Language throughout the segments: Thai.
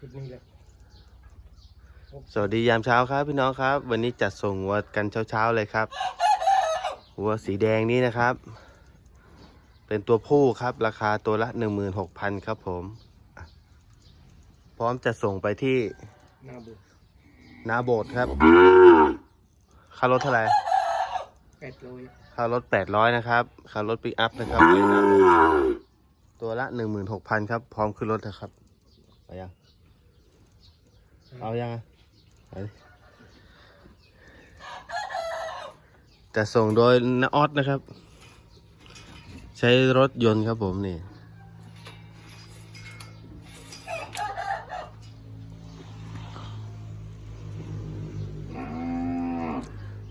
จุดนี้แหละสวัสดียามเช้าครับพี่น้องครับ วันนี้จัดส่งวัวกันเช้าๆเลยครับวัวสีแดงนี้นะครับ เป็นตัวผู้ครับ ราคาตัวละหนึ่งหมื่นหกพันครับผมอะพร้อมจะส่งไปที่หน้าบุนาโบดครับค่ารถเท่าไหร่แปดโลยค่ารถแปดร้อยนะครับค่ารถปิกอัพนะครับ ตัวละหนึ่งหมื่นหกพันครับ พร้อมขึ้นรถนะครับเอายัง เอายังอะเอาดิจะส่งโดยนาออสนะครับ ใช้รถยนต์ครับผมนี่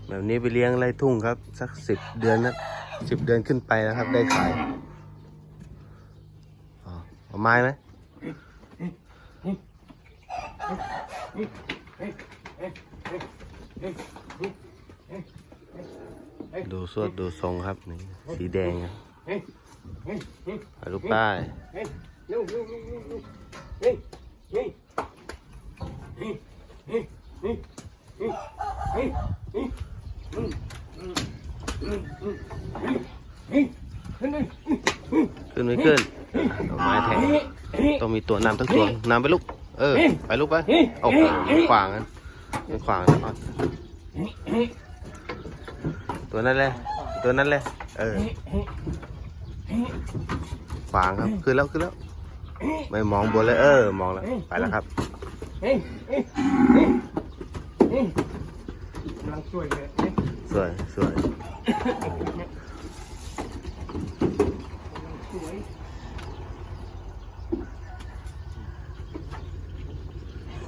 แบบนี้ไปเลี้ยงไรทุ่งครับ สักสิบเดือนนะสิบเดือนขึ้นไปนะครับ ได้ขายออเอาไม้ไหม ดูสวดดูทรงครับนี่สีแดงครับลูกใต้ขึ้นไม่ขึ้นเอาไม้แทงต้องมีตัวนำทั้งตัวนำไปลูก เออ ไปลูกไปเฮ้ยโอ้โหเฮ้ยขวางกันมันขวางนะอ๋อเฮ้ยตัวนั้นเลยตัวนั้นเลยเออขวางครับขึ้นแล้วขึ้นแล้ว ไม่มองบนเลยเออ มองแล้วไปแล้วครับเฮ้ยเฮ้ยเฮ้ยเฮ้ยกำลังช่วยเลยเฮ้ยสวยสวย สวย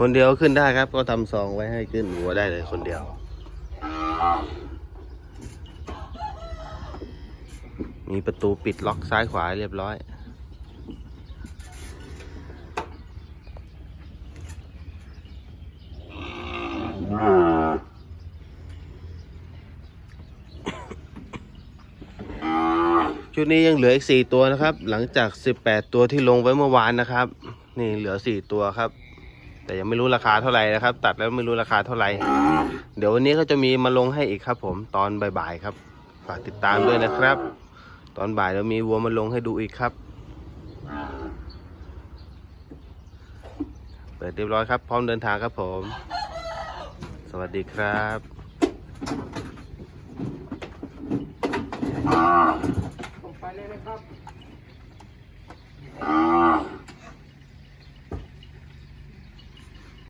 คนเดียวขึ้นได้ครับ ก็ทำซองไว้ให้ขึ้นหัวได้เลยคนเดียว มีประตูปิดล็อกซ้ายขวาเรียบร้อย ชุดนี้ยังเหลืออีกสี่ตัวนะครับ หลังจากสิบแปดตัวที่ลงไว้เมื่อวานนะครับ นี่เหลือสี่ตัวครับ แต่ยังไม่รู้ราคาเท่าไหร่นะครับ ตัดแล้วไม่รู้ราคาเท่าไหร่เดี๋ยววันนี้ก็จะมีมาลงให้อีกครับ ผมตอนบ่ายๆครับ ฝากติดตามด้วยนะครับ ตอนบ่ายเรามีวัวมาลงให้ดูอีกครับ เปิดเรียบร้อยครับ พร้อมเดินทางครับผม สวัสดีครับไปเลยนะครับ